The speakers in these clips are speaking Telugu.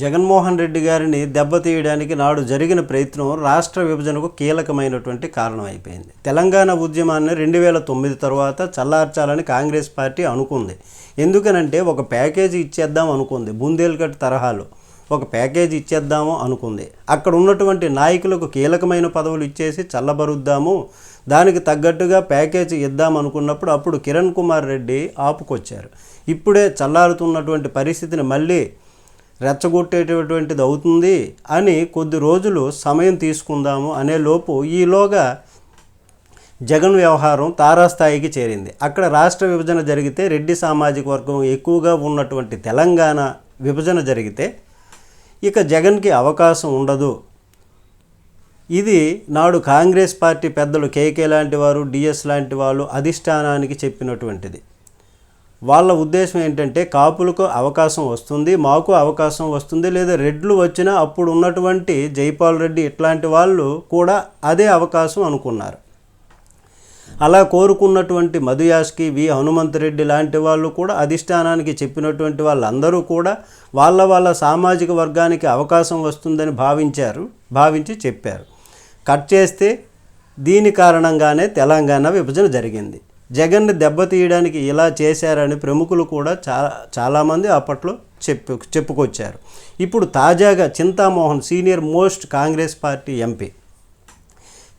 జగన్మోహన్ రెడ్డి గారిని దెబ్బతీయడానికి నాడు జరిగిన ప్రయత్నం రాష్ట్ర విభజనకు కీలకమైనటువంటి కారణం అయిపోయింది. తెలంగాణ ఉద్యమాన్ని రెండు వేల తొమ్మిది తర్వాత చల్లార్చాలని కాంగ్రెస్ పార్టీ అనుకుంది. ఎందుకనంటే ఒక ప్యాకేజీ ఇచ్చేద్దాం అనుకుంది బుందేల్కట్ తరహాలో ఒక ప్యాకేజీ ఇచ్చేద్దాము అనుకుంది. అక్కడ ఉన్నటువంటి నాయకులకు కీలకమైన పదవులు ఇచ్చేసి చల్లబరుద్దాము దానికి తగ్గట్టుగా ప్యాకేజీ ఇద్దాం అనుకున్నప్పుడు అప్పుడు కిరణ్ కుమార్ రెడ్డి ఆపుకొచ్చారు. ఇప్పుడే చల్లారుతున్నటువంటి పరిస్థితిని మళ్ళీ రెచ్చగొట్టేటటువంటిది అవుతుంది అని కొద్ది రోజులు సమయం తీసుకుందాము అనే లోపు ఈలోగా జగన్ వ్యవహారం తారాస్థాయికి చేరింది. అక్కడ రాష్ట్ర విభజన జరిగితే రెడ్డి సామాజిక వర్గం ఎక్కువగా ఉన్నటువంటి తెలంగాణ విభజన జరిగితే ఇక జగన్కి అవకాశం ఉండదు. ఇది నాడు కాంగ్రెస్ పార్టీ పెద్దలు కేకే లాంటి వారు డిఎస్ లాంటి వాళ్ళు అధిష్టానానికి చెప్పినటువంటిది. వాళ్ళ ఉద్దేశం ఏంటంటే కాపులకు అవకాశం వస్తుంది మాకు అవకాశం వస్తుంది లేదా రెడ్లు వచ్చినా అప్పుడు ఉన్నటువంటి జైపాల్ రెడ్డి ఇట్లాంటి వాళ్ళు కూడా అదే అవకాశం అనుకున్నారు. అలా కోరుకున్నటువంటి మధుయాస్కి వి. హనుమంతరెడ్డి లాంటి వాళ్ళు కూడా అధిష్టానానికి చెప్పినటువంటి వాళ్ళందరూ కూడా వాళ్ళ వాళ్ళ సామాజిక వర్గానికి అవకాశం వస్తుందని భావించారు భావించి చెప్పారు. కట్ చేస్తే దీని కారణంగానే తెలంగాణ విభజన జరిగింది. జగన్ని దెబ్బతీయడానికి ఇలా చేశారని ప్రముఖులు కూడా చాలా చాలామంది అప్పట్లో చెప్పు చెప్పుకొచ్చారు. ఇప్పుడు తాజాగా Chinta Mohan senior most Congress party MP.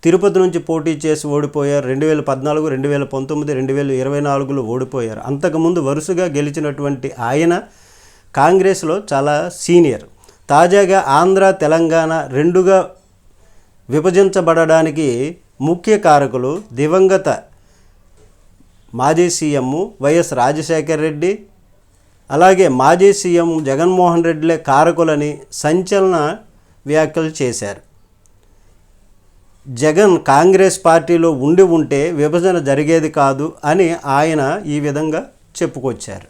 Tirupati నుంచి పోటీ చేసి ఓడిపోయారు. రెండు వేల పద్నాలుగు రెండు వేల పంతొమ్మిది రెండు వేల ఇరవై నాలుగులో ఓడిపోయారు. అంతకుముందు వరుసగా గెలిచినటువంటి ఆయన కాంగ్రెస్లో చాలా సీనియర్. తాజాగా ఆంధ్ర తెలంగాణ రెండుగా విభజించబడడానికి ముఖ్య కారకులు దివంగత మాజీ సీఎం వైఎస్ రాజశేఖర్ రెడ్డి అలాగే మాజీ సీఎం జగన్మోహన్ రెడ్డిలే కారకులని సంచలన వ్యాఖ్యలు చేశారు. జగన్ కాంగ్రెస్ పార్టీలో ఉండి ఉంటే విభజన జరిగేది కాదు అని ఆయన ఈ విధంగా చెప్పుకొచ్చారు.